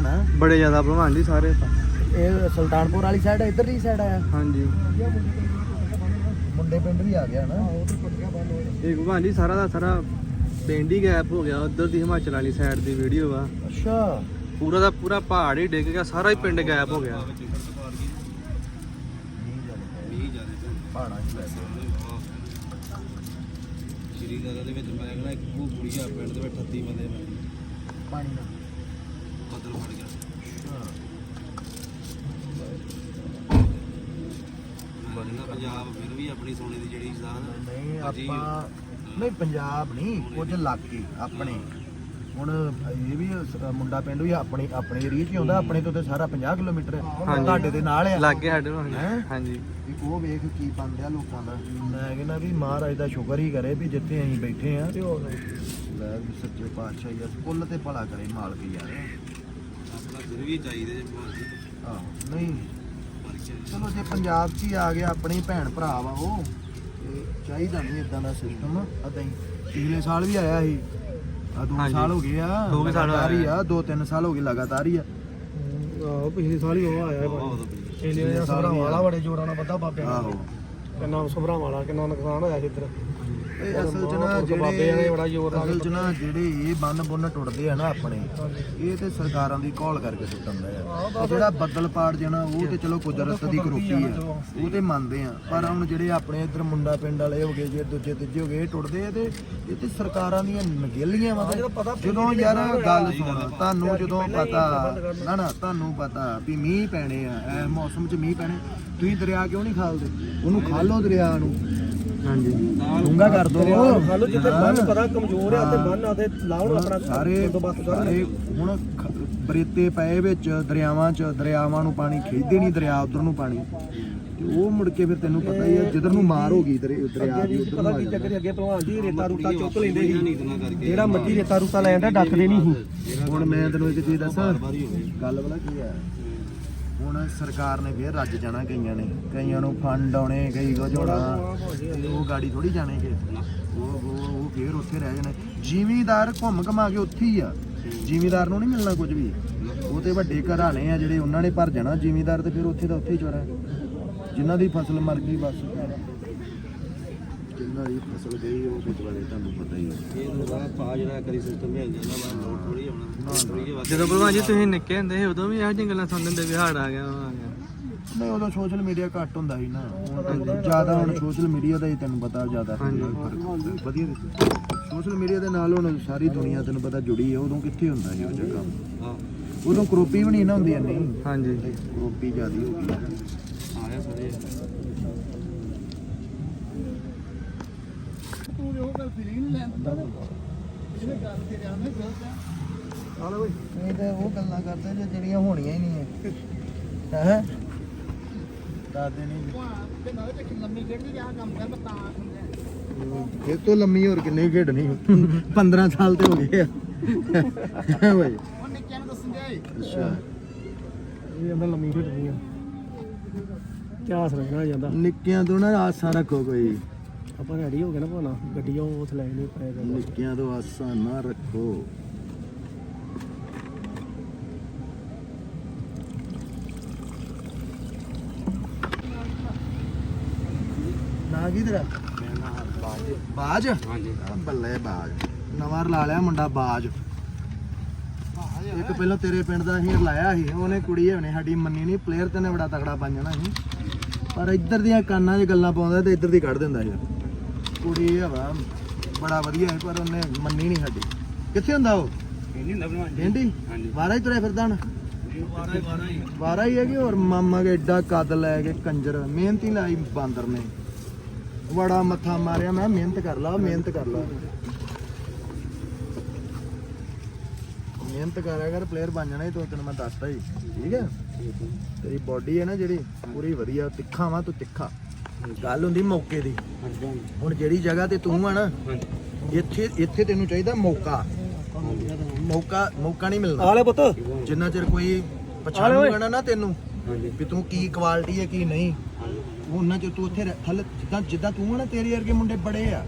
ਨਾ। ਬੜੇ ਜ਼ਿਆਦਾ ਭਲਵਾਨ ਜੀ ਸਾਰੇ। ਇਹ ਸੁਲਤਾਨਪੁਰ ਵਾਲੀ ਸਾਈਡ ਇਧਰਲੀ ਸਾਈਡ ਆਇਆ ਹਾਂਜੀ। ਮੁੰਡੇ ਪਿੰਡ ਵੀ ਆ ਗਿਆ ਨਾ। ਇਹ ਭਲਵਾਨ ਜੀ ਸਾਰਾ ਦਾ ਸਾਰਾ ਪਿੰਡ ਹੀ ਗੈਪ ਹੋ ਗਿਆ ਉਧਰ ਦੀ ਹਿਮਾਚਲ ਵਾਲੀ ਸਾਈਡ ਦੀ ਵੀਡੀਓ ਆ। ਅੱਛਾ। ਪੂਰਾ ਦਾ ਪੂਰਾ ਪਹਾੜ ਹੀ ਡਿੱਗ ਗਿਆ ਸਾਰਾ ਹੀ ਪਿੰਡ ਗੈਪ ਹੋ ਗਿਆ। ਪਹਾੜਾਂ 'ਚ ਲੈ ਗਏ ਸ਼੍ਰੀਨਗਰ ਦੇ ਵਿੱਚ ਮੈਂ ਕਹਿੰਦਾ ਇੱਕ ਉਹ ਕੁੜੀ ਆ ਪਿੰਡ ਦੇ ਵਿੱਚ 38 ਬੰਦੇ ਮੈਂ ਪਾਣੀ ਨਾਲ। ਬਦਲ ਫੜ ਗਿਆ। ਮੈਂ ਕਹਿੰਦਾ ਪੰਜਾਬ ਫਿਰ ਵੀ ਆਪਣੀ ਸੋਨੇ ਦੀ ਜਿਹੜੀ ਸ਼ਾਨ ਨਹੀਂ ਭਾਜੀ, ਆਪਾਂ ਨਹੀਂ ਪੰਜਾਬ ਨਹੀਂ ਕੁਝ ਇਲਾਕੇ ਆਪਣੇ। ਹੁਣ ਇਹ ਵੀ ਸ- ਮੁੰਡਾ ਪਿੰਡ ਵੀ ਆਪਣੇ ਆਪਣੇ ਏਰੀਆ 'ਚ ਹੀ ਆਉਂਦਾ ਆਪਣੇ ਤੋਂ ਤੇ ਸਾਰਾ 50 ਕਿਲੋਮੀਟਰ ਹੈ ਹਾਂਜੀ। ਤੁਹਾਡੇ ਦੇ ਨਾਲ ਆ। ਲੱਗੇ ਸਾਡੇ ਨੂੰ ਹੈਂ? ਹਾਂਜੀ। ਵੀ ਉਹ ਵੇਖ ਕੀ ਬੰਦਿਆ ਲੋਕਾਂ ਦਾ। ਮੈਂ ਕਹਿੰਦਾ ਵੀ ਮਹਾਰਾਜ ਦਾ ਸ਼ੁਕਰ ਹੀ ਕਰੇ ਵੀ ਜਿੱਥੇ ਅਸੀਂ ਬੈਠੇ ਆ। ਤੇ ਉਹ ਲੈ ਵੀ ਸੱਚੇ ਪਾਤਸ਼ਾਹ ਯਾਰ ਕੁੱਲ ਤੇ ਭਲਾ ਕਰੇ ਮਾਲਕ ਯਾਰ ਫਿਰ ਵੀ ਚਾਹੀਦੇ ਜੇ ਭਾਜੀ ਆਹੋ ਨਹੀਂ। ਪਰ ਕੇ ਚਲੋ ਜੇ ਪੰਜਾਬ 'ਚ ਹੀ ਆ ਗਿਆ ਆਪਣੀ ਭੈਣ ਭਰਾ ਵਾ ਉਹ ਤੇ ਚਾਹੀਦਾ ਨਹੀਂ ਇਦਾਂ ਦਾ ਸਿਸਟਮ ਅਦਾਂ ਹੀ ਪਿਛਲੇ ਸਾਲ ਵੀ ਆਇਆ ਸੀ। ਆ ਦੋ ਹਾਂਜੀ। ਸਾਲ ਹੋ ਗਏ ਆ ਦੋ ਕੁ ਸਾਲ ਲਗਾਤਾਰ ਹੀ। ਆ ਦੋ ਤਿੰਨ ਸਾਲ ਹੋ ਗਏ ਲਗਾਤਾਰ ਹੀ ਆ। ਆਹ ਪਿਛਲੇ ਸਾਲ ਹੀ ਉਹ ਆਇਆ ਬਹੁਤ ਵਧੀਆ ਇੰਡੀਆ ਦਾ ਸਭਰਾ ਵਾਲਾ ਬੜੇ ਜੋਰਾਂ ਨਾਲ ਵੱਧਾ ਬਾਬੇ ਆਹੋ। ਕਿੰਨਾ ਸਭਰਾ ਵਾਲਾ ਕਿੰਨਾ ਨੁਕਸਾਨ ਹੋਇਆ ਸੀ ਇੱਧਰ। ਇਹ ਅਸਲ 'ਚ ਨਾ ਬਹੁਤ ਬਾਬੇ ਨੇ ਬੜਾ ਜਿਹੜੇ ਜ਼ੋਰ ਲਾ ਕੇ ਅਸਲ 'ਚ ਨਾ ਜਿਹੜੇ ਇਹ ਬੰਨ ਬੁੰਨ ਟੁੱਟਦੇ ਆ ਨਾ ਆਪਣੇ ਇਹ ਤੇ ਸਰਕਾਰਾਂ ਦੀ ਕਾਲ ਕਰਕੇ ਟੁੱਟਣ ਦਾ ਆ ਉਹ ਜਿਹੜਾ ਬੱਦਲ ਪਾੜ ਜਾਣਾ ਉਹ ਤੇ ਚਲੋ ਕੁਦਰਤ ਦੀ ਕਰੋਪੀ ਆ ਉਹ ਤੇ ਮੰਨਦੇ ਆ। ਪਰ ਹੁਣ ਜਿਹੜੇ ਆਪਣੇ ਇੱਧਰ ਮੁੰਡਾ ਪਿੰਡ ਵਾਲੇ ਹੋ ਗਏ ਜੇ ਦੂਜੇ ਤੀਜੇ ਹੋ ਗਏ ਇਹ ਟੁੱਟਦੇ ਆ ਤੇ ਇਹ ਤੇ ਸਰਕਾਰਾਂ ਦੀਆਂ ਨਗੇਲੀਆਂ ਵਾ ਜਦੋਂ ਯਾਰ ਗੱਲ ਸੁਣ ਤੁਹਾਨੂੰ ਜਦੋਂ ਪਤਾ ਨਾ ਨਾ ਤੁਹਾਨੂੰ ਪਤਾ ਵੀ ਮੀਂਹ ਪੈਣੇ ਆ ਇਹ ਮੌਸਮ 'ਚ ਮੀਂਹ ਪੈਣੇ। ਤੁਸੀਂ ਦਰਿਆ ਕਿਉਂ ਨਹੀਂ ਖਾਲਦੇ? ਉਹਨੂੰ ਖਾਲੋ ਦਰਿਆ ਨੂੰ। ਹਾਂਜੀ। ਡੂੰਗਾ ਕਰ ਦੋ। ਖਾਲੋ ਜਿੱਥੇ ਬੰਨ ਪਤਾ ਕਮਜ਼ੋਰ ਆ ਤੇ ਬੰਨ ਆ ਤੇ ਲਾਉਣ ਆਪਣਾ ਸਾਰੇ ਸਾਰੇ ਹੁਣ ਬਰੇਤੇ ਪਏ ਵਿੱਚ ਦਰਿਆਵਾਂ 'ਚ ਦਰਿਆਵਾਂ ਨੂੰ ਪਾਣੀ ਖਿੱਚਦੇ ਨਹੀਂ ਦਰਿਆ ਉਧਰ ਨੂੰ ਪਾਣੀ। ਤੇ ਉਹ ਮੁੜ ਕੇ ਫਿਰ ਤੈਨੂੰ ਪਤਾ ਹੀ ਹੈ ਜਿੱਧਰ ਨੂੰ ਮਾਰ ਹੋ ਗਈ ਦਰਿ- ਦਰਿਆ ਦੀ ਉਧਰ ਨੂੰ ਆ ਜਾਂਦਾ। ਅੱਗੇ ਭਲਵਾਨ ਜੀ ਰੇਤਾ ਰੂਟਾ ਚੁੱਕ ਲੈਂਦੇ ਸੀ। ਜਿਹੜਾ ਮੱਜੀ ਰੇਤਾ ਰੂਟਾ ਲੈ ਜਾਂਦਾ ਡੱਕਦੇ ਨਹੀਂ ਸੀ। ਹੁਣ ਮੈਂ ਤੈਨੂੰ ਇੱਕ ਚੀਜ਼ ਦੱਸਾਂ। ਗੱਲ ਵਾਲਾ ਕੀ ਹੈ ਹੁਣ ਸਰਕਾਰ ਨੇ ਫੇਰ ਰੱਜ ਜਾਣਾ ਕਈਆਂ ਨੇ। ਕਈਆਂ ਨੂੰ ਫੰਡ ਆਉਣੇ, ਕਈ ਕੁਝ ਹੋਣਾ। ਤੇ ਉਹ ਗਾੜੀ ਥੋੜੀ ਜਾਣੇਗੇ। ਉਹ ਉਹ ਉਹ ਫੇਰ ਉੱਥੇ ਰਹਿ ਜਾਣੇ। ਜ਼ਿਮੀਦਾਰ ਘੁੰਮ ਘਮਾ ਕੇ ਉੱਥੇ ਹੀ ਆ। ਜ਼ਿਮੀਦਾਰ ਨੂੰ ਨਹੀਂ ਮਿਲਣਾ ਕੁਝ ਵੀ। ਉਹ ਤੇ ਵੱਡੇ ਘਰਾਣੇ ਆ ਜਿਹੜੇ ਉਹਨਾਂ ਨੇ ਭਰ ਜਾਣਾ। ਜ਼ਿਮੀਦਾਰ ਤੇ ਫਿਰ ਉੱਥੇ ਦਾ ਉੱਥੇ ਹੀ ਚੋਰਾ। ਜਿਨ੍ਹਾਂ ਦੀ ਫਸਲ ਮਰ ਗਈ, ਬਸ। ਜਿਨ੍ਹਾਂ ਦੀ ਫਸਲ ਗਈ, ਉਹ ਵਿਚਾਰੇ ਤੁਹਾਨੂੰ ਪਤਾ ਹੀ ਹੈ ਇਹ ਤੋਂ ਪਾ ਜਿਹੜਾ ਕਰੀ ਸਿਸਟਮ ਮਿਲ ਜਾਂਦਾ ਬਾ ਲੋਡ ਥੋੜੀ ਆਉਣਾ ਜਦੋਂ ਭਲਵਾਨ ਜੀ ਤੁਸੀਂ ਨਿੱਕੇ ਹੁੰਦੇ ਸੀ ਉਦੋਂ ਵੀ ਇਹੋ ਜਿਹੀਆਂ ਗੱਲਾਂ ਸੁਣਦੇ ਹੁੰਦੇ ਵੀ ਹਾੜ ਆ ਗਿਆ ਉਹ ਆ ਗਿਆ। ਨਹੀਂ ਉਦੋਂ ਸੋਸ਼ਲ ਮੀਡੀਆ ਘੱਟ ਹੁੰਦਾ ਸੀ ਨਾ। ਤੇ ਜ਼ਿਆਦਾ ਹੁਣ ਸੋਸ਼ਲ ਮੀਡੀਆ ਦਾ ਹੀ ਤੈਨੂੰ ਪਤਾ ਜ਼ਿਆਦਾ ਵਧੀਆ ਸੋਸ਼ਲ ਮੀਡੀਆ ਦੇ ਨਾਲ ਹੁਣ ਸਾਰੀ ਦੁਨੀਆ ਤੈਨੂੰ ਪਤਾ ਜੁੜੀ ਹੈ ਉਦੋਂ ਕਿੱਥੇ ਹੁੰਦਾ ਸੀ ਉਹ ਜਗ੍ਹਾ ਹਾਂ ਉਦੋਂ ਕਰੋਪੀ ਵੀ ਨਹੀਂ ਨਾ ਹੁੰਦੀ ਇੰਨੀ। ਹਾਂਜੀ। ਕਰੋਪੀ ਜ਼ਿਆਦੀ ਹੋ ਗਈ। ਆਇਆ ਸਾਰੇ ਨਹੀਂ ਤੇ ਉਹ ਗੱਲਾਂ ਕਰਦੇ ਜੇ ਜਿਹੜੀਆਂ ਹੋਣੀਆਂ ਹੀ ਨਹੀਂ ਹੈ ਹੈ? ਦਾਦੇ ਨਹੀਂ ਇਹ ਤੋਂ ਲੰਮੀ ਹੋਰ ਕਿੰਨੀ ਖੇਡਣੀ? 15 ਸਾਲ ਤੇ ਹੋ ਗਏ ਆ। ਹੈ ਭਾਈ ਅੱਛਾ। ਇਹ ਜਾਂਦਾ ਲੰਮੀ ਖੇਡਣੀ ਆ। ਇਤਿਹਾਸ ਰੱਖਣਾ ਜਾਂਦਾ। ਨਿੱਕਿਆਂ ਤੋਂ ਨਾ ਆਸਾਂ ਰੱਖੋ ਕੋਈ। ਆਪਾਂ ਰੈਡੀ ਹੋ ਗਏ ਨਾ ਭਾਣਾ ਗੱਡੀ ਉਹ ਉੱਥੇ ਲੈ ਨਹੀਂ ਪਏਗਾ ਨਿੱਕਿਆਂ ਤੋਂ ਆਸਾਂ ਨਾ ਰੱਖੋ। ਨਾ ਕੀ ਤੇਰਾ? ਬਾਜ? ਹਾਂਜੀ। ਆ ਬੱਲੇ ਬਾਜ। ਨਵਾਂ ਲਾ ਲਿਆ ਮੁੰਡਾ ਬਾਜ। ਇੱਕ ਪਹਿਲਾਂ ਤੇਰੇ ਪਿੰਡ ਦਾ ਹੀ ਲਾਇਆ ਸੀ ਉਹਨੇ ਕੁੜੀ ਹਵਨੇ ਸਾਡੀ ਮੰਨੀ ਨਹੀਂ ਪਲੇਅਰ ਤੇ ਨੇ ਬੜਾ ਤਕੜਾ ਬਣ ਜਾਣਾ ਸੀ। ਪਰ ਇੱਧਰ ਦੀਆਂ ਕੰਨਾਂ 'ਚ ਗੱਲਾਂ ਪਾਉਂਦਾ ਤੇ ਇੱਧਰ ਦੀ ਕੱਢ ਦਿੰਦਾ ਯਾਰ ਕੁੜੀ ਹਵਾ ਬੜਾ ਵਧੀਆ ਪਰ ਉਹਨੇ ਮੰਨੀ ਨਹੀਂ ਸਾਡੀ। ਕਿੱਥੇ ਹੁੰਦਾ ਉਹ? ਵਾਰਾ ਹੀ ਤੁਰਿਆ ਫਿਰਦਾ ਹਣ? ਵਾਰਾ ਹੀ ਵਾਰਾ ਹੀ। ਵਾਰਾ ਹੀ ਹੈ ਕਿ ਹੋਰ ਮਾਮਾ ਕੇ ਐਡਾ ਕੱਦ ਲੈ ਕੇ ਕੰਜਰ ਮਿਹਨਤੀ ਲਾਈ ਬਾਂਦਰ ਨੇ। ਬੜਾ ਮੱਥਾ ਮਾਰਿਆ ਮੈਂ ਮਿਹਨਤ ਕਰ ਲਾ ਮਿਹਨਤ ਕਰ ਲਾ। ਮਿਹਨਤ ਕਰਿਆ ਕਰ ਪਲੇਅਰ ਬਣ ਜਾਣਾ ਹੀ ਤੂੰ ਤੈਨੂੰ ਮੈਂ ਦੱਸਦਾ ਹੀ। ਠੀਕ ਹੈ? ਤੇਰੀ ਬਾਡੀ ਹੈ ਨਾ ਜਿਹੜੀ ਪੂਰੀ ਵਧੀਆ ਤਿੱਖਾ ਵਾ ਤੂੰ ਤਿੱਖਾ। ਗੱਲ ਹੁੰਦੀ ਮੌਕੇ ਦੀ। ਹੁਣ ਜਿਹੜੀ ਜਗ੍ਹਾ ਤੇ ਤੂੰ ਆ ਨਾ ਇੱਥੇ ਇੱਥੇ ਤੈਨੂੰ ਚਾਹੀਦਾ ਮੌਕਾ। ਮੌਕਾ ਮੌਕਾ ਨਹੀਂ ਮਿਲਦਾ ਆਲੇ ਪੁੱਤ। ਜਿੰਨਾ ਚਿਰ ਕੋਈ ਪਛਾਣੂਗਾ ਨਾ ਤੈਨੂੰ ਵੀ ਤੂੰ ਕੀ ਕੁਆਲਿਟੀ ਹੈ ਕੀ ਨਹੀਂ। ਉਹਨਾਂ ਚ ਤੂੰ ਉੱਥੇ ਰਹਿ- ਥੱਲੇ ਜਿੱਦਾਂ ਜਿੱਦਾਂ ਤੂੰ ਆ ਨਾ ਤੇਰੇ ਵਰਗੇ ਮੁੰਡੇ ਬੜੇ ਆ।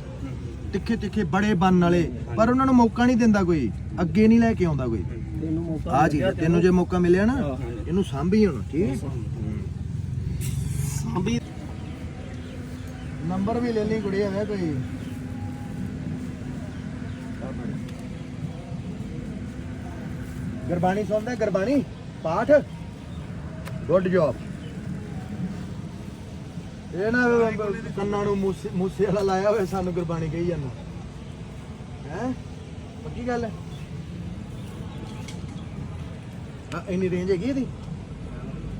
ਤਿੱਖੇ ਤਿੱਖੇ ਬੜੇ ਬੰਨ ਵਾਲੇ। ਪਰ ਉਹਨਾਂ ਨੂੰ ਮੌਕਾ ਨਹੀਂ ਦਿੰਦਾ ਕੋਈ। ਅੱਗੇ ਨਹੀਂ ਲੈ ਕੇ ਆਉਂਦਾ ਕੋਈ। ਮੌਕਾ ਆ ਆ, ਤੈਨੂੰ। ਜੇ ਮੌਕਾ ਮਿਲਿਆ ਨਾ ਇਹਨੂੰ ਸਾਂਭੀ ਹੁਣ ਠੀਕ? ਹੈ ਸਾਂਭੀ। ਨੰਬਰ ਵੀ ਲੈ ਲਈ ਕੁੜੀ ਹੈ ਕੋਈ। ਗੁਰਬਾਣੀ ਸੁਣਦਾ ਗੁਰਬਾਣੀ? ਪਾਠ? ਗੁੱਡ ਜੌਬ ਇਹ ਨਾ ਕੰਨਾਂ ਨੂੰ ਮੂਸੇ ਮੂਸੇ ਵਾਲਾ ਲਾਇਆ ਹੋਇਆ ਸਾਨੂੰ ਗੁਰਬਾਣੀ ਕਹੀ ਜਾਂਦਾ। ਹੈ? ਪੱਕੀ ਗੱਲ ਹੈ? ਆ ਇੰਨੀ ਰੇਂਜ ਹੈਗੀ ਇਹਦੀ?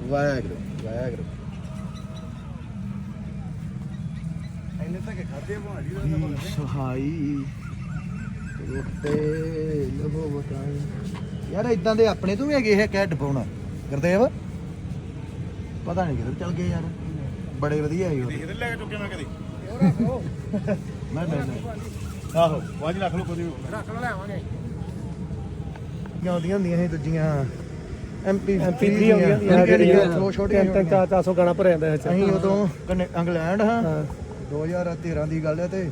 ਵਾਹਿਗੁਰੂ ਵਾਹਿਗੁਰੂ। ਇੰਨੇ ਤੱਕ ਖਾਦੇ ਭਾਜੀ ਦੀ ਸਹਾਈ ਰੋਟੇ ਲਵੋ ਬਤਾਈ ਯਾਰ ਇਦਾਂ ਦੇ ਆਪਣੇ ਤੋਂ ਵੀ ਹੈਗੇ ਹੈ ਕੈਟ ਪਾਉਣਾ। ਗੁਰਦੇਵ? ਪਤਾ ਨਹੀਂ ਕਿੱਧਰ ਚਲ ਗਏ ਯਾਰ। ਬੜੇ ਵਧੀਆ ਹੈ ਉਹ। ਇਹਦੇ ਲੈ ਕੇ ਚੁੱਕੇ ਮੈਂ ਕਦੀ। ਮੈਂ ਮੈਂ ਆਹੋ ਵਾਜ ਰੱਖ ਲਓ ਕਦੀ ਰੱਖ ਲਓ ਲੈਵਾਂਗੇ ਆਉਂਦੀਆਂ ਹੁੰਦੀਆਂ ਸੀ ਦੂਜੀਆਂ। ਐਮਪੀ MP3 ਆਉਂਦੀਆਂ ਹੁੰਦੀਆਂ ਜਿਹੜੀਆਂ ਛੋ ਛੋਟੀਆਂ ਤਿੰਨ ਤਿੰਨ ਚਾਰ ਚਾਰ ਸੌ ਗਾਣਾ ਭਰਿਆ ਜਾਂਦਾ ਵਿੱਚ ਅਸੀਂ ਉਦੋਂ ਕਨੇ- ਇੰਗਲੈਂਡ ਹਾਂ। ਹਾਂ। 2013 ਦੀ ਗੱਲ ਹੈ ਤੇ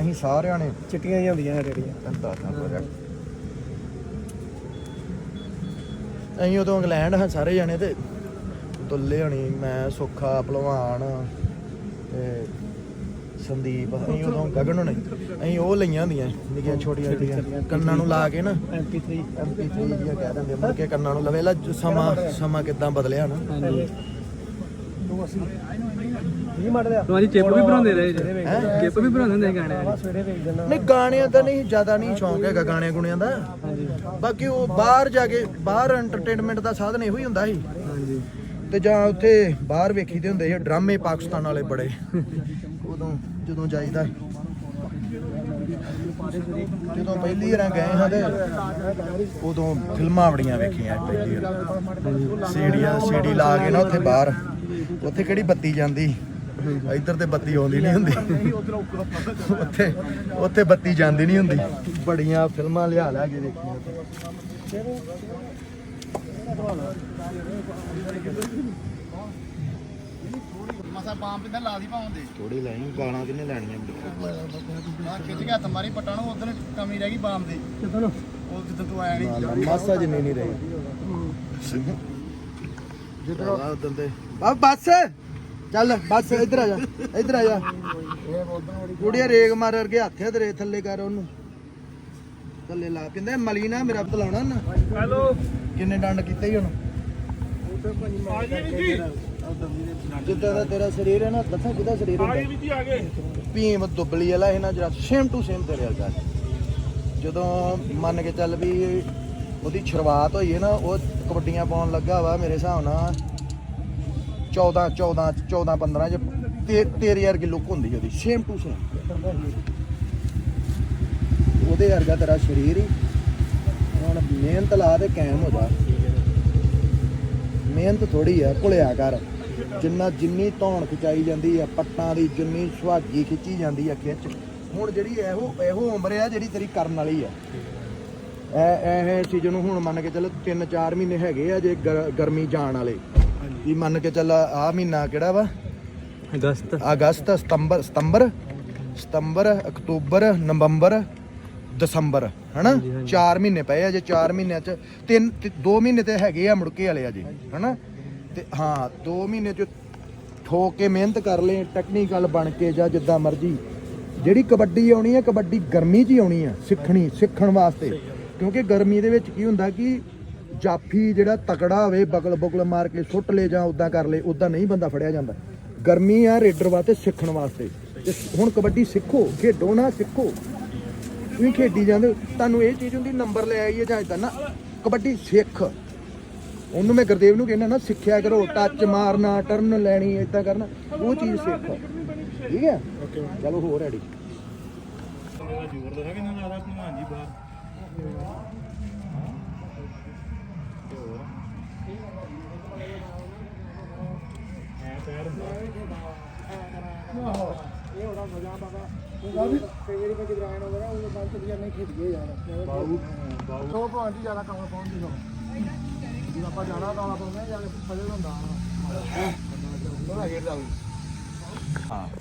ਅਸੀਂ ਸਾਰਿਆਂ ਨੇ ਚਿੱਟੀਆਂ ਹੀ ਹੁੰਦੀਆਂ ਜਿਹੜੀਆਂ। ਧੰਦਾ ਥਾ ਪ੍ਰੋਜੈਕਟ ਅਸੀਂ ਉਦੋਂ ਇੰਗਲੈਂਡ ਹਾਂ ਸਾਰੇ ਜਾਣੇ ਤੇ ਤੁੱਲੇ ਹੋਣੀ ਮੈਂ ਸੁੱਖਾ ਭਲਵਾਨ ਤੇ ਸੰਦੀਪ ਅਸੀਂ ਉਦੋਂ ਗਗਨ ਹੋਣੀ ਅਸੀਂ ਉਹ ਲਈਆਂ ਹੁੰਦੀਆਂ ਨਿੱਕੀਆਂ ਛੋਟੀਆਂ ਜਿਹੜੀਆਂ ਕੰਨਾਂ ਨੂੰ ਲਾ ਕੇ ਨਾ MP3 MP3 ਦੀਆਂ ਕਹਿ ਦਿੰਦੇ ਮੁੜ ਕੇ ਕੰਨਾਂ ਨੂੰ ਲਵੇ ਲਾ ਸਮਾਂ ਸਮਾਂ ਕਿਦਾਂ ਬਦਲਿਆ ਨਾ। ਤੂੰ ਅਸੀਂ ਤੁਹਾਡੀ ਚਿੱਪ ਵੀ ਬਣਾਉਂਦੇ ਰਹੇ ਜੀ? ਚਿੱਪ ਵੀ ਬਣਾਉਂਦੇ ਹੁੰਦੇ ਗਾਣੇ ਨਹੀਂ ਗਾਣਿਆਂ ਦਾ ਨਹੀਂ ਜ਼ਿਆਦਾ ਨਹੀਂ ਸ਼ੌਂਕ ਹੈਗਾ ਗਾਣੇ ਗੁਣਿਆਂ ਦਾ। ਹਾਂਜੀ। ਬਾਕੀ ਉਹ ਬਾਹਰ ਜਾ ਕੇ ਬਾਹਰ ਐਂਟਰਟੇਨਮੈਂਟ ਦਾ ਸਾਧਨ ਇਹੋ ਹੀ ਹੁੰਦਾ ਸੀ। ਹਾਂਜੀ। ਤੇ ਜਾਂ ਉੱਥੇ ਬਾਹਰ ਵੇਖੀਦੇ ਹੁੰਦੇ ਸੀ, ਡਰਾਮੇ ਪਾਕਿਸਤਾਨ ਵਾਲੇ ਬੜੇ। ਉਦੋਂ ਜਦੋਂ ਜਾਈਦਾ। ਜਦੋਂ ਪਹਿਲੀ ਵਾਰ ਗਏ ਹਾਂ ਤੇ ਉਦੋਂ ਫਿਲਮਾਂ ਬੜੀਆਂ ਵੇਖੀਆਂ ਪਹਿਲੀ ਵਾਰ। ਸੀੜੀਆਂ, ਸੀੜੀ ਲਾ ਕੇ ਨਾ ਉੱਥੇ ਬਾਹਰ। ਉੱਥੇ ਕਿਹੜੀ ਬੱਤੀ ਜਾਂਦੀ? ਇੱਧਰ ਤੇ ਬੱਤੀ ਆਉਂਦੀ ਨਹੀਂ ਹੁੰਦੀ। ਉੱਥੇ ਉੱਥੇ ਬੱਤੀ ਜਾਂਦੀ ਨਹੀਂ ਹੁੰਦੀ। ਬੜੀਆਂ ਫਿਲਮਾਂ ਲਿਆ ਲਿਆ ਕੇ ਦੇਖੀਆਂ ਮਸਾ ਬਾਮ ਪਿੰਦਾ ਲਾ ਦੀ ਪਾਉਂਦੇ ਥੋੜੀ ਲੈਣੀ ਗਾਣਾ ਕਿੰਨੇ ਲੈਣੀਆਂ ਆ ਖਿੱਚ ਕੇ ਹੱਥ ਮਾਰੀ ਪੱਟਾਂ ਨੂੰ ਉਦੋਂ ਕਮੀ ਰਹਿ ਗਈ ਬਾਮ ਦੀ। ਚਲੋ। ਉਹ ਜਦੋਂ ਤੂੰ ਆਇਆ ਨਹੀਂ ਮਾਸਾ ਜਿੰਨੀ ਨਹੀਂ ਰਹੀ। ਜਿੱਧਰ ਉਦੋਂ ਤੇ। ਆ ਬੱਸ! ਚੱਲ ਬੱਸ ਇੱਧਰ ਆ ਜਾ ਇੱਧਰ ਆ ਜਾ। ਕੁੜੀਆ ਰੇਗ ਮਾਰ ਵਰਗੇ ਹੱਥ ਤੇਰੇ ਥੱਲੇ ਕਰ ਉਹਨੂੰ। ਥੱਲੇ ਲਾ ਪਿੰਦਾ ਮਲੀ ਨਾ ਮੇਰਾ ਬਤਲਾਉਣਾ ਨਾ। ਹੈਲੋ। ਕਿੰਨੇ ਡੰਡ ਕੀਤੇ ਹੀ ਹੁਣ ਜਿੱਦਾਂ ਦਾ ਤੇਰਾ ਸਰੀਰ ਹੈ ਨਾ ਦੱਸਾਂ ਕਿਹਦਾ ਸਰੀਰ ਹੁੰਦਾ। ਵੀ ਜੀ ਆ ਗਏ। ਭੀਮ ਦੁੱਬਲੀ ਵਾਲਾ ਇਹਨਾਂ ਜਰਾ ਸੇਮ ਟੂ ਸੇਮ ਤੇਰੇ ਵਰਗਾ। ਜਦੋਂ ਮੰਨ ਕੇ ਚੱਲ ਵੀ ਉਹਦੀ ਸ਼ੁਰੂਆਤ ਹੋਈ ਹੈ ਨਾ ਉਹ ਕਬੱਡੀਆਂ ਪਾਉਣ ਲੱਗਾ ਵਾ ਮੇਰੇ ਹਿਸਾਬ ਨਾਲ। 14 14 14 15 ਚ ਤੇ ਤੇਰੇ ਵਰਗੀ ਲੁੱਕ ਹੁੰਦੀ ਉਹਦੀ ਸੇਮ ਟੂ ਸੇਮ ਉਹਦੇ ਵਰਗਾ ਤੇਰਾ ਸਰੀਰ ਹੀ। ਹੁਣ ਮਿਹਨਤ ਲਾ ਤੇ ਕਾਇਮ ਹੋ ਜਾ। ਮਿਹਨਤ ਥੋੜੀ ਆ ਭੁਲਿਆ ਕਰ। ਜਿੰਨਾ ਜਿੰਨੀ ਧੌਣ ਖਿਚਾਈ ਜਾਂਦੀ ਆ ਪੱਟਾਂ ਦੀ ਜਿੰਨੀ ਸੁਹਾਗੀ ਖਿੱਚੀ ਜਾਂਦੀ ਆ ਖਿੱਚ ਹੁਣ ਜਿਹੜੀ ਇਹੋ ਇਹੋ ਉਮਰ ਆ ਜਿਹੜੀ ਤੇਰੀ ਕਰਨ ਵਾਲੀ ਆ। ਇਹ ਇਹ ਸੀਜ਼ਨ ਨੂੰ ਹੁਣ ਮੰਨ ਕੇ ਚੱਲ 3-4 ਮਹੀਨੇ ਹੈਗੇ ਆ ਜੇ ਗਰ- ਗਰਮੀ ਜਾਣ ਵਾਲੇ। ਵੀ ਮੰਨ ਕੇ ਚੱਲ ਆ ਮਹੀਨਾ ਕਿਹੜਾ ਵਾ? ਅਗਸਤ। ਅਗਸਤ ਸਤੰਬਰ ਸਤੰਬਰ ਸਤੰਬਰ ਅਕਤੂਬਰ ਨਵੰਬਰ ਦਸੰਬਰ ਹਨਾ? ਹਾਂਜੀ, ਹਾਂਜੀ। 4 ਮਹੀਨੇ ਪਏ ਆ ਜੇ 4 ਮਹੀਨਿਆਂ ਚ ਤਿੰਨ 2 ਮਹੀਨੇ ਤੇ ਹੈਗੇ ਆ ਮੁੜਕੇ ਵਾਲੇ ਆ ਜੀ ਹਨਾ? ਤੇ ਹਾਂ 2 ਮਹੀਨੇ ਚ ਠੋਕ ਕੇ ਮਿਹਨਤ ਕਰ ਲੈ ਟੈਕਨੀਕਲ ਬਣ ਕੇ ਜਾਂ ਜਿੱਦਾਂ ਮਰਜ਼ੀ। ਜਿਹੜੀ ਕਬੱਡੀ ਆਉਣੀ ਹੈ ਕਬੱਡੀ ਗਰਮੀ 'ਚ ਹੀ ਆਉਣੀ ਹੈ ਸਿੱਖਣੀ ਸਿੱਖਣ ਵਾਸਤੇ। ਕਿਉਂਕਿ ਗਰਮੀ ਦੇ ਵਿੱਚ ਕੀ ਹੁੰਦਾ ਕਿ ਜਾਫੀ ਜਿਹੜਾ ਤਕੜਾ ਹੋਵੇ ਬਗਲ ਬਗਲ ਮਾਰ ਕੇ ਸੁੱਟ ਲੈ ਜਾਂ ਉਦਾਂ ਕਰ ਲੈ ਉਦਾਂ ਨਹੀਂ ਬੰਦਾ ਫੜਿਆ ਜਾਂਦਾ। ਗਰਮੀ ਆ ਰੇਡਰ ਵਾਸਤੇ ਸਿੱਖਣ ਵਾਸਤੇ। ਹੁਣ ਕਬੱਡੀ ਸਿੱਖੋ ਖੇਡੋ ਨਾ ਸਿੱਖੋ। ਤੁਸੀਂ ਖੇਡੀ ਜਾਂਦੇ ਹੋ, ਤੁਹਾਨੂੰ ਇਹ ਚੀਜ਼ ਹੁੰਦੀ ਨੰਬਰ ਲੈ ਆਈਏ ਜਾਂ ਇਦਾਂ ਨਾ ਕਬੱਡੀ ਸਿੱਖ। ਉਹਨੂੰ ਮੈਂ ਗੁਰਦੇਵ ਨੂੰ ਕਹਿੰਦਾ ਨਾ ਸਿੱਖਿਆ ਕਰੋ ਟੱਚ ਮਾਰਨਾ ਟਰਨ ਲੈਣੀ ਇਦਾਂ ਕਰਨਾ ਉਹ ਚੀਜ਼ ਸਿੱਖ। ਠੀਕ ਹੈ? ਚਲੋ ਹੋਰ ਰੈਡੀ ਜ਼ੋਰ ਦੱਸਾਂ ਕਿੰਨਾ ਜ਼ਿਆਦਾ ਭਲਵਾਨ ਜੀ ਬਾਹਰ ਸੋ ਭਾਂ ਜੀ ਜ਼ਿਆਦਾ ਕੰਮ ਪਹੁੰਚਦੀ ਸੋ ਜੇ ਆਪਾਂ ਜਾਣਾ ਤਾਂ ਆਪਾਂ ਜਾ ਕੇ ਫਜਰ ਹੁੰਦਾ।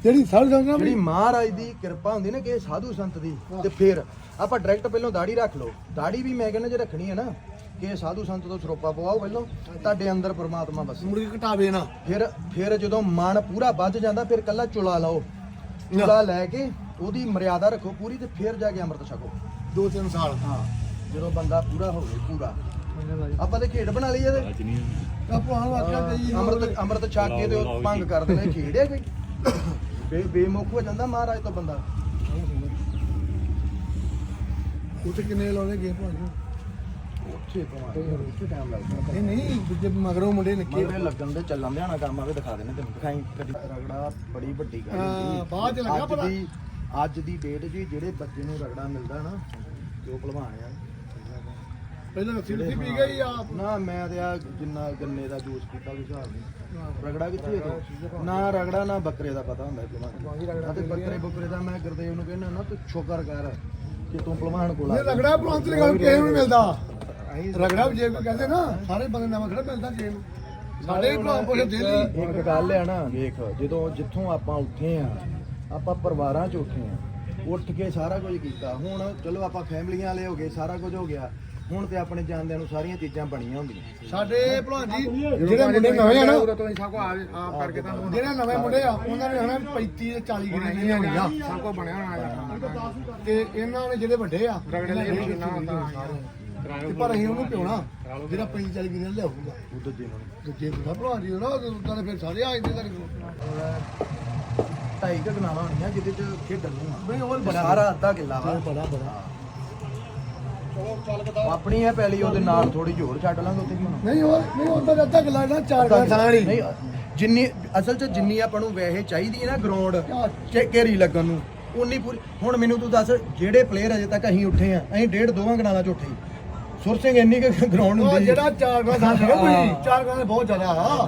ਜਿਹੜੀ ਸੜ ਜਾਂਦਾ ਜਿਹੜੀ ਮਹਾਰਾਜ ਦੀ ਕਿਰਪਾ ਹੁੰਦੀ ਨਾ ਕਿ ਸਾਧੂ ਸੰਤ ਦੀ ਤੇ ਫਿਰ ਆਪਾਂ ਡਾਇਰੈਕਟ ਪਹਿਲਾਂ ਦਾੜੀ ਰੱਖ ਲਓ। ਦਾੜੀ ਵੀ ਮੈਂ ਕਹਿੰਦਾ ਜੇ ਰੱਖਣੀ ਹੈ ਨਾ ਕਿ ਸਾਧੂ ਸੰਤ ਤੋਂ ਸਰੋਪਾ ਪਵਾਓ ਪਹਿਲਾਂ ਤੁਹਾਡੇ ਅੰਦਰ ਪ੍ਰਮਾਤਮਾ ਵਸੇ ਮੁੜ ਕੇ ਘਟਾਵੇ ਨਾ। ਫਿਰ ਫਿਰ ਜਦੋਂ ਮਨ ਪੂਰਾ ਵੱਧ ਜਾਂਦਾ ਫਿਰ ਕੱਲਾ ਚੁਲਾ ਲਾਓ। ਚੁਲਾ ਲੈ ਕੇ ਉਹਦੀ ਮਰਿਆਦਾ ਰੱਖੋ ਪੂਰੀ ਤੇ ਫਿਰ ਜਾ ਕੇ ਅੰਮ੍ਰਿਤ ਛਕੋ। ਦੋ ਤਿੰਨ ਸਾਲ। ਹਾਂ। ਜਦੋਂ ਬੰਦਾ ਪੂਰਾ ਹੋਵੇ ਪੂਰਾ। ਆਪਾਂ ਤੇ ਖੇਡ ਬਣਾ ਲਈ ਇਹਦੇ। ਭਾਣ ਵਾਕਿਆ ਕਈ ਅੰਮ੍ਰਿਤ ਅੰਮ੍ਰਿਤ ਛਕ ਕੇ ਤੇ ਉਹ ਭੰਗ ਕਰ ਦੇਣਾ ਖੇਡ ਹੈ ਕੋਈ? ਬੇ ਬੇਮੁਖ ਹੋ ਜਾਂਦਾ ਮਹਾਰਾਜ ਤੋਂ ਬੰਦਾ। ਉੱਥੇ ਕਿੰਨੇ ਲਾਉਣੇ ਗਏ ਭਾਣ ਉੱਥੇ ਭਵਾਂ ਉੱਥੇ ਟਾਈਮ ਲੱਗਦਾ? ਇਹ ਨਹੀਂ ਦੂਜੇ ਮਗਰੋਂ ਮੁੰਡੇ ਨਿੱਕੇ ਮਗਰੇ ਲੱਗਣ ਦੇ ਚੱਲਣ ਦੇ ਆਣਾ ਕੰਮ ਆਵੇ ਦਿਖਾ ਦੇਣੇ ਤੈਨੂੰ। ਦਿਖਾਈ ਕਦੀ ਰਗੜਾ ਬੜੀ ਵੱਡੀ ਗੱਲ ਹਾਂ, ਹੁੰਦੀ। ਬਾਅਦ ਚ ਲੱਗਾ ਅੱਜ ਪਤਾ। ਅੱਜ ਦੀ ਡੇਟ 'ਚ ਜਿਹੜੇ ਬੱਚੇ ਨੂੰ ਰਗੜਾ ਮਿਲਦਾ ਨਾ ਤੇ ਉਹ ਭਲਵਾਨ ਆ। ਪਹਿਲਾਂ ਰੱਸੀ ਰੁੱਸੀ ਪੀ ਗਈ ਆ ਨਾ ਮੈਂ ਤੇ ਆ ਜਿੰਨਾ ਗੰਨੇ ਦਾ ਜੂਸ ਪੀਤਾ ਕੋਈ ਹਿਸਾਬ ਨਹੀਂ। ਰਗੜਾ ਕਿੱਥੇ ਹੈ ਨਾ ਰਗੜਾ ਨਾ ਬੱਕਰੇ ਦਾ ਪਤਾ ਹੁੰਦਾ ਭਲਵਾਨ। ਤੇ ਬੱਕਰੇ ਬੱਕਰੇ ਦਾ ਮੈਂ ਗੁਰਦੇਵ ਨੂੰ ਕਹਿੰਦਾ ਨਾ ਤੂੰ ਸ਼ੁਕਰ ਕਰ ਕਿ ਤੂੰ ਭਲਵਾਨ ਕੋਲ ਆ ਇਹ ਰਗੜਾ ਪ੍ਰਾਂਤ ਦੀ ਗੱਲ ਕਿਸੇ ਨੂੰ ਨਹੀਂ ਮਿਲਦਾ। ਰਗੜਾ ਵੀ ਜੇ ਕੋਈ ਕਹਿੰਦੇ ਨਾ ਸਾਰੇ ਬੰਦੇ ਨਵਾਂ ਖੜਾ ਮਿਲਦਾ ਜੇ ਨੂੰ। ਸਾਡੇ ਭਰਾ ਪੁੱਛੇ ਦਿੱਲੀ ਇੱਕ ਗੱਲ ਹੈ ਨਾ। ਵੇਖ ਜਦੋਂ ਜਿੱਥੋਂ ਆਪਾਂ ਉੱਠੇ ਆ ਆਪਾਂ ਪਰਿਵਾਰਾਂ 'ਚ ਉੱਠੇ ਆ ਉੱਠ ਕੇ ਸਾਰਾ ਕੁਝ ਕੀਤਾ। ਹੁਣ ਚਲੋ ਆਪਾਂ ਫੈਮਲੀਆਂ ਵਾਲੇ ਹੋ ਗਏ ਸਾਰਾ ਕੁਝ ਹੋ ਗਿਆ। ਹੁਣ ਤੇ ਆਪਣੇ ਜਾਣਦਿਆਂ ਨੂੰ ਸਾਰੀਆਂ ਚੀਜ਼ਾਂ ਬਣੀਆਂ ਹੁੰਦੀਆਂ। ਸਾਡੇ ਭਲਵਾਨ ਜੀ ਜਿਹੜੇ ਮੁੰਡੇ ਨਵੇਂ ਆ ਨਾ ਆਪ ਕਰਕੇ ਤਾਂ ਜਿਹੜੇ ਨਵੇਂ ਮੁੰਡੇ ਆ ਉਹਨਾਂ ਨੇ ਹਨਾ 35 ਤੇ 40 ਗਿਰੀ ਨਹੀਂ ਹੋਣੀਆਂ ਸਭ ਕੋ ਬਣਿਆ ਹੋਣਾ ਤੇ ਇਹਨਾਂ ਨੇ ਜਿਹੜੇ ਵੱਡੇ ਆ ਰਗੜੇ ਲੈ ਕਿੰਨਾ ਹੁੰਦਾ ਤੇ ਪਰ ਅਸੀਂ ਉਹਨੂੰ ਪਿਉਣਾ ਜਿਹੜਾ 35 40 ਗਿਰੀ ਲਿਆਊਗਾ। ਉਹ ਦੂਜੇ ਨੂੰ। ਦੂਜੇ ਦਾ ਭਲਵਾਨ ਜੀ ਨਾ ਉਹਨਾਂ ਨੇ ਫਿਰ ਸਾਰੇ ਆ ਜਾਂਦੇ ਤੁਹਾਡੇ ਕੋਲ ਢਾਈ ਕੁ ਗਨਾਵਾਂ ਹੋਣੀਆਂ ਜਿਹਦੇ 'ਚ ਖੇਡਣ ਨੂੰ ਆ। ਨਹੀਂ ਉਹ ਸਾਰਾ ਅੱਧਾ ਕਿੱਲਾ ਵਾ। ਬੜਾ ਬੜਾ। ਆਪਣੀ ਹੈ ਪਹਿਲੀ ਉਹਦੇ ਨਾਲ ਥੋੜੀ ਹੋਰ ਛੱਡ ਲਾਂਗੇ ਉੱਥੇ ਕੀ ਹੋਣਾ। ਨਹੀਂ ਉਹ ਨਹੀਂ ਉਹਦਾ ਅੱਧਾ ਕਿਲਾ ਨਾ ਚਾਰ ਥਾਂ ਨਹੀਂ। ਜਿੰਨੀ ਅਸਲ 'ਚ ਜਿੰਨੀ ਆਪਾਂ ਨੂੰ ਵੈਸੇ ਚਾਹੀਦੀ ਹੈ ਨਾ ਗਰਾਊਂਡ ਘੇਰੀ ਲੱਗਣ ਨੂੰ ਉਨੀ ਪੂਰੀ ਹੁਣ ਮੈਨੂੰ ਤੂੰ ਦੱਸ ਜਿਹੜੇ ਪਲੇਅਰ ਅਜੇ ਤੱਕ ਅਸੀਂ ਉੱਠੇ ਆ ਅਸੀਂ ਡੇਢ ਦੋਵਾਂ ਗਣਾਂ ਚ ਉੱਠੇ ਸੁਰ ਸਿੰਘ ਇੰਨੀ ਕਿ ਗਰਾਊਂਡ ਹੁੰਦੀ ਜਿਹੜਾ ਚਾਰ ਥਾਂ ਸੀਗਾ ਕੋਈ। ਚਾਰ ਕਿਲਾ ਬਹੁਤ ਜ਼ਿਆਦਾ ਆ।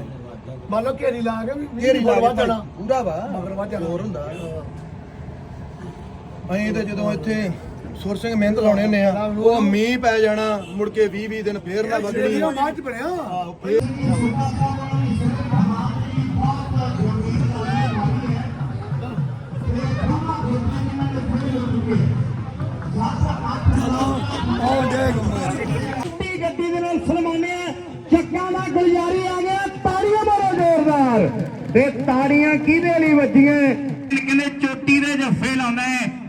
ਮੰਨ ਲਓ ਘੇਰੀ ਲਾ ਕੇ ਵੀ ਘੇਰੀ ਲਾ ਕੇ ਜਾਣਾ। ਪੂਰਾ ਵਾ। ਮਗਰ ਵੱਧ ਜਾਣਾ। ਹੋਰ ਹੁੰਦਾ। ਅਸੀਂ ਤੇ ਜਦੋਂ ਇੱਥੇ ਸੁਰ ਸਿੰਘ ਮਿਹਨਤ ਲਾਉਣੇ ਹੁੰਦੇ ਆ ਉਹ ਮੀਂਹ ਪੈ ਜਾਣਾ ਮੁੜ ਕੇ 20 20 ਦਿਨ ਫੇਰ ਨਾ ਵੱਗਣੀ ਇਹ ਬਾਅਦ ਚ ਬਣਿਆ। ਆਹੋ, ਚਿੱਟੀ ਗੱਡੀ ਦੇ ਨਾਲ ਸਲਮਾਨਿਆ ਚੱਕਾਂ ਦਾ ਗੁਲਜ਼ਾਰੀ ਆ ਗਿਆ ਤਾੜੀਆਂ ਜ਼ੋਰਦਾਰ। ਤੇ ਤਾੜੀਆਂ ਕਿਹਦੇ ਲਈ ਵੱਜੀਆਂ? ਕਿਨੇ ਚੋਟੀ ਦੇ ਜੱਫੇ ਲਾਉਂਦਾ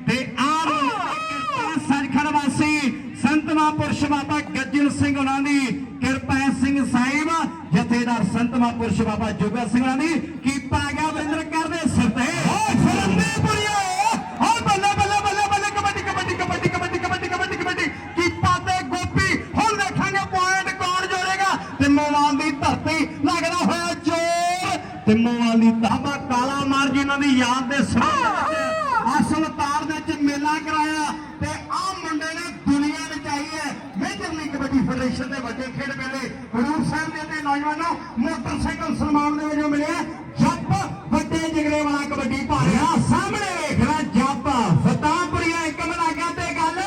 ਤੇ ਆਹ ਸੱਚਖੰਡ ਵਾਸੀ ਸੰਤ ਮਹਾਂਪੁਰਸ਼ ਬਾਬਾ ਗੱਜਣ ਸਿੰਘ ਉਹਨਾਂ ਦੀ। ਕਿਰਪਾ ਸਿੰਘ ਸਾਹਿਬ, ਜਥੇਦਾਰ ਸੰਤ ਮਹਾਂਪੁਰਸ਼ ਬਾਬਾ ਜੋਗਾ ਸਿੰਘ ਉਹਨਾਂ ਦੀ ਕੀਪਾ ਗਿਆ ਵਰਿੰਦਰ ਕਰਦੇ ਸਿਰ ਤੇ ਓ ਫਰੰਦੇ ਪੁਰੀਓ ਓ ਬੱਲੇ ਬੱਲੇ ਬੱਲੇ ਬੱਲੇ ਕਬੱਡੀ ਕਬੱਡੀ ਕਬੱਡੀ ਕਬੱਡੀ ਕਬੱਡੀ ਕਬੱਡੀ ਕਬੱਡੀ ਕੀਪਾ ਤੇ ਗੋਪੀ ਹੁਣ ਦੇਖਾਂਗੇ ਪੁਆਇੰਟ ਕੌਣ ਜੋੜੇਗਾ ਤੇ ਮੋਵਾਲ ਦੀ ਧਰਤੀ ਲੱਗਦਾ ਹੋਇਆ ਜੋਰ ਤੇ ਮੋਵਾਲ ਦੀ ਧਾਬਾ ਕਾਲਾ ਮਾਰ ਜੀ ਉਹਨਾਂ ਦੀ ਯਾਦ ਦੇ ਅਸਲ ਤਾਰ ਦੇ ਵਿੱਚ ਮੇਲਾ ਕਰਾਇਆ ਤੇ ਆ ਮੁੰਡੇ ਨੇ ਦੁਨੀਆ ਰਚਾਈ ਹੈ ਮੇਜਰ ਲੀਗ ਕਬੱਡੀ ਫੈਡਰੇਸ਼ਨ ਦੇ ਵੱਡੇ ਖੇਡ ਮੇਲੇ। ਹਜੂਰ ਸਾਹਿਬ ਦੇ ਤੇ ਨੌਜਵਾਨੋਂ ਮੋਟਰਸਾਈਕਲ ਸਨਮਾਨ ਦੇ ਵਜੋਂ ਮਿਲਿਆ ਜੱਪ, ਵੱਡੇ ਜਿਗਰੇ ਵਾਲਾ ਕਬੱਡੀ ਭਾਰਿਆ ਸਾਹਮਣੇ ਵੇਖਣਾ ਜੱਪ। ਫਤਾਪੁਰੀਆ ਇੱਕ ਮਨਾਗਾ ਤੇ ਗੱਲ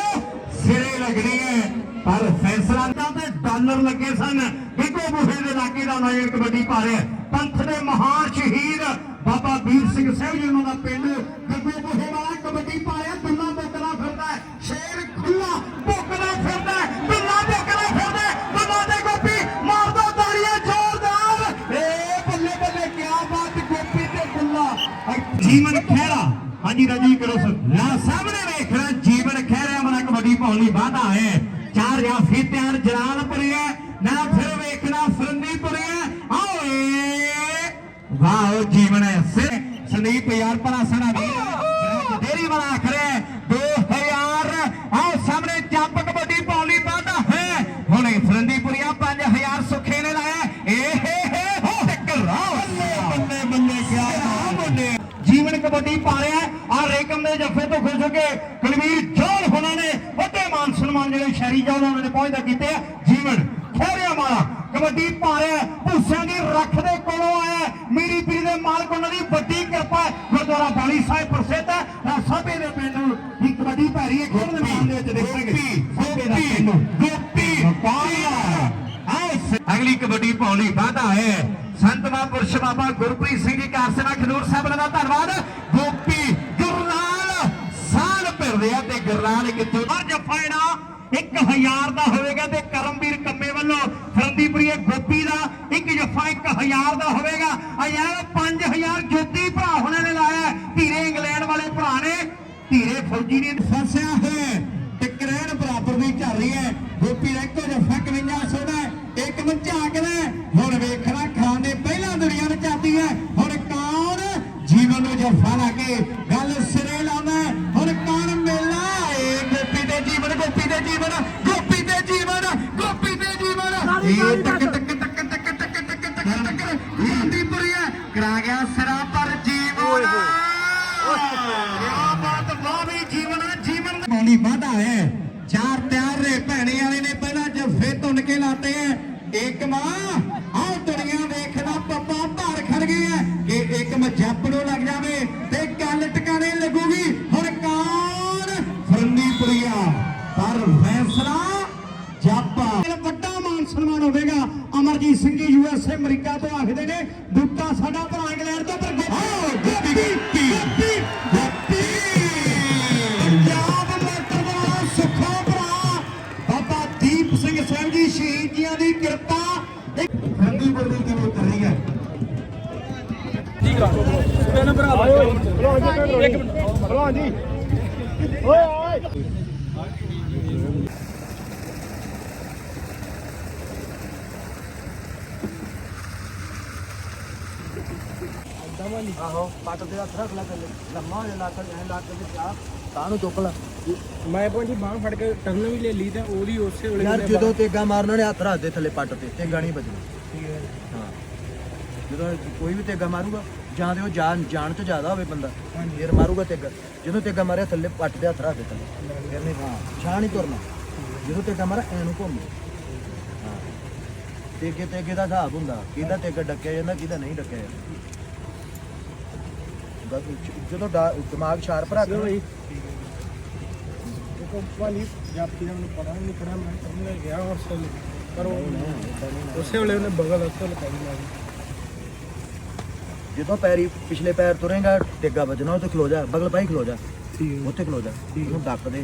ਸਿਰੇ ਲੱਗਣੀ ਹੈ, ਪਰ ਫੈਸਲਾ ਤਾਂ ਤੇ ਲੱਗੇ ਸਨ ਬਿੱਗੋ ਬੁਹੇ ਦੇ ਇਲਾਕੇ ਦਾ ਨੌਜਵਾਨ ਕਬੱਡੀ ਭਾਰਿਆ ਪੰਥ ਦੇ ਮਹਾਨ ਸ਼ਹੀਦ ਬਾਬਾ ਵੀਰ ਸਿੰਘ ਸਾਹਿਬ ਜੀ ਉਹਨਾਂ ਦਾ ਪਿੰਡ ਬਿੱਗੋ ਬੁਹੇ ਵਾਲਾ ਕਬੱਡੀ ਭਾਰਿਆ ਦੁੱਲਾ ਬੋਕਦਾ ਫਿਰਦਾ ਸ਼ੇਰ ਖੁੱਲਾ ਬੋਕਦਾ ਫਿਰਦਾ ਹੈ। ਦੁੱਲਾ ਫਿਰਦਾ ਹੈ। ਦੇ ਗੋਪੀ ਮਾਰ ਤਾੜੀਆਂ ਜ਼ੋਰਦਾਰ। ਏ ਬੱਲੇ ਬੱਲੇ ਕੀ ਬਾਤ ਗੋਪੀ ਤੇ ਦੁੱਲਾ। ਜੀਵਨ ਖਹਿਰਾ। ਹਾਂਜੀ ਰਾਜੀ ਕਰੋ ਸਰ ਨਾ ਸਾਹਮਣੇ ਵੇਖ ਜੀਵਨ ਖਹਿਰਾ ਮਨਾ ਕਬੱਡੀ ਪਾਉਣ ਲਈ ਵਾਧਾ ਹੈ। ਚਾਰ ਜਾਫੀ ਤਿਆਰ, ਜਲਾਲ 2015 ਸਣਾ ਦੀ ਦੇਰੀ ਵਾਲਾ ਆਖਰੇ 2000 ਆਓ ਸਾਹਮਣੇ ਜੰਪ ਕਬੱਡੀ ਪੌਲੀ ਪਾਦਾ ਹੈ। ਹੁਣੇ ਫਰੰਦੀਪੁਰੀਆ 5000 ਸੁੱਖੇ ਨੇ ਲਾਇਆ ਇਹ ਹੋ ਟੱਕਰਾਓ ਬੱਲੇ ਬੱਲੇ ਜੀਵਨ ਕਬੱਡੀ ਪਾ ਰਿਹਾ ਆ ਰੇਕਮ ਦੇ ਜੱਫੇ ਤੋਂ ਖੁਸ਼ ਹੋ ਕੇ ਕੁਲਵੀਰ ਜੋਲ ਹੋਣਾ ਨੇ ਵੱਡੇ ਮਾਨ ਸਨਮਾਨ ਜਿਹੜੇ ਸ਼ਹਿਰੀ ਜਾ ਉਹਨਾਂ ਨੇ ਪਹੁੰਚਦਾ ਕੀਤੇ ਜੀਵਨ ਖੇਰਿਆ ਮਾਲਾ। ਕਬੱਡੀ ਪਾ ਰਿਹਾ ਭੂਸਿਆਂ ਦੀ ਰੱਖ ਦੇ ਕੋਲੋਂ ਆਇਆ ਮੀਰੀ ਪੀਰੀ ਦੇ ਮਾਲਕ ਉਹਨਾਂ ਦੀ ਗੁਰਦੁਆਰਾ ਬਾਣੀ ਸਾਹਿਬ ਪ੍ਰਸਿੱਧ ਹੈ। ਤਾਂ ਸਭੇ ਦੇ ਪਿੰਡ ਨੂੰ ਪੈ ਰਹੀ ਹੈ ਖੇਡ ਦੇ ਮੈਦਾਨ ਦੇ ਵਿੱਚ ਦੇਖਾਂਗੇ। ਸਭੇ ਦਾ ਪਿੰਡ ਗੋਪੀ ਸ- ਅਗਲੀ ਕਬੱਡੀ ਪਾਉਣ ਵਾਧਾ ਹੈ। ਸੰਤ ਮਹਾਂਪੁਰਸ਼ ਬਾਬਾ ਗੁਰਪ੍ਰੀਤ ਸਿੰਘ ਜੀ ਕਾਰਸਨਾ ਖਡੂਰ ਸਾਹਿਬ ਦਾ ਧੰਨਵਾਦ। ਗੋਪੀ ਗੁਰਲਾਲ ਸਾਲ ਭਿਰਦੇ ਆ ਤੇ ਗੁਰਲਾਲ ਕਿੱਥੋਂ ਹਰ ਜਫਾ ਜਿਹੜਾ 1000 ਦਾ ਹੋਵੇਗਾ ਤੇ ਕਰਮਵੀਰ ਕੰਮੇ ਵੱਲੋਂ ਫਰੰਦੀਪੁਰੀਏ ਗੋਪੀ ਦਾ ਇੱਕ ਜੱਫਾ 1000 ਦਾ ਹੋਵੇਗਾ। ਆ ਯਾਰ 5000 ਜੋਤੀ ਭਰਾ ਹੁਣੇ ਨੇ ਲਾਇਆ ਧੀਰੇ ਇੰਗਲੈਂਡ ਵਾਲੇ ਭਰਾ ਨੇ, ਧੀਰੇ ਫੌਜੀ ਨੇ ਫਸਿਆ ਹੈ ਤੇ ਕਰੈਣ ਬਰਾਬਰ ਦੀ ਚੱਲ ਰਹੀ ਹੈ। ਗੋਪੀ ਦਾ ਇੱਕੋ ਜੱਫਾ 51 ਸੋਦਾ ਇੱਕ ਝਾਕਦਾ ਹੈ। ਹੁਣ ਵੇਖਣਾ ਖਾਨ ਨੇ ਪਹਿਲਾਂ ਦੁਨੀਆ ਨੂੰ ਚਾਹਦੀ ਹੈ। ਹੁਣ ਕੌਣ ਜੀਵਨ ਨੂੰ ਜੱਫਾ ਲਾ ਕੇ ਗੱਲ ਸਿਰੇ ਲਾਉਂਦਾ ਹੈ। ਹੁਣ ਕੌਣ ਮੇਲਾ ਏ ਗੋਪੀ ਦੇ ਜੀਵਨ ਗੋਪੀ ਦੇ ਜੀਵਨ ਗੋਪੀ ਦੇ ਜੀਵਨ ਇਹ ਟਕ ਟਕ ਟਕ ਟਕ ਟਕ ਟਕ ਟਕ ਟਕ ਗਾਂਧੀਪੁਰੀ ਹੈ ਕਰਾ ਗਿਆ ਸਿਰਾ ਪਰ ਜੀਵਨ ਕਿਆ ਬਾਤ ਵਾਹ ਵੀ ਜੀਵਨ ਜੀਵਨ ਪਾਣੀ ਵਾਧਾ ਹੈ ਆਹੋ ਪੱਟ ਦੇ ਹੱਥ ਰੱਖ ਲੈ ਥੱਲੇ। ਲੰਮਾ ਹੋ ਜਾ ਲੱਕ ਐ ਲੱਕ ਤੇ ਜਾ। ਤਾਂ ਨੂੰ ਚੁੱਕ ਲੈ। ਮੈਂ ਭਾਜੀ ਬਾਹ ਫੜ ਕੇ ਟਰਨ ਵੀ ਲੈ ਲਈ ਤੇ ਉਹਦੀ ਉਸੇ ਵੇਲੇ ਯਾਰ ਜਦੋਂ ਤੇਗਾ ਮਾਰਨਾ ਨੇ ਹੱਥ ਰੱਖ ਦੇ ਥੱਲੇ ਪੱਟ ਤੇ ਤੇਗਾ ਨਹੀਂ ਵੱਜਣਾ। ਹਾਂ। ਜਦੋਂ ਕੋਈ ਵੀ ਤੇਗਾ ਮਾਰੂਗਾ ਜਾਂ ਤੇ ਉਹ ਜਾਨ ਜਾਨ ਤੋਂ ਜ਼ਿਆਦਾ ਹੋਵੇ ਬੰਦਾ ਫੇਰ ਮਾਰੂਗਾ ਤੇਗਾ ਜਦੋਂ ਤੇਗਾ ਮਾਰਿਆ ਥੱਲੇ ਪੱਟ ਦੇ ਹੱਥ ਰੱਖ ਦੇ ਥੱਲੇ ਫੇਰ ਨਹੀਂ ਹਾਂ ਛਾਂ ਨਹੀਂ ਤੁਰਨਾ। ਜਦੋਂ ਤੇਗਾ ਮਾਰਾ ਐ ਨੂੰ ਘੁੰਮ। ਹਾਂ। ਤੇਗੇ ਤੇਗੇ ਦਾ ਹਿਸਾਬ ਹੁੰਦਾ। ਕਿਹਦਾ ਤੇਗਾ ਡੱਕਿਆ ਜਾਂਦਾ ਕਿਹਦਾ ਨਹੀਂ ਡੱਕਿਆ ਜਾਂਦਾ। ਜਦੋਂ ਦਿਮਾਗ ਸ਼ਾਰਪ ਰੱਖ ਲਓ ਵਾਲੀ ਜਾਪੀ ਦਾ ਮੈਨੂੰ ਪਤਾ ਨਹੀਂ ਕਿਹੜਾ ਮੈਂ ਟਰਨ ਲੈ ਗਿਆ ਉਸ ਵੇਲੇ ਪਰ ਉਹ ਉਸੇ ਵੇਲੇ ਉਹਨੇ ਬਗਲ ਉੱਤੇ ਲਗਾਈ ਮਾਰੀ ਜਦੋਂ ਪੈਰੀ ਪਿਛਲੇ ਪੈਰ ਤੁਰੇਗਾ ਟੇਗਾ ਵੱਜਣਾ ਉੱਥੇ ਖਲੋ ਜਾ ਬਗਲ ਪਾਈ ਖਲੋ ਜਾ। ਠੀਕ। ਉੱਥੇ ਖਲੋ ਜਾ। ਉਹਨੂੰ ਡੱਕ ਦੇ।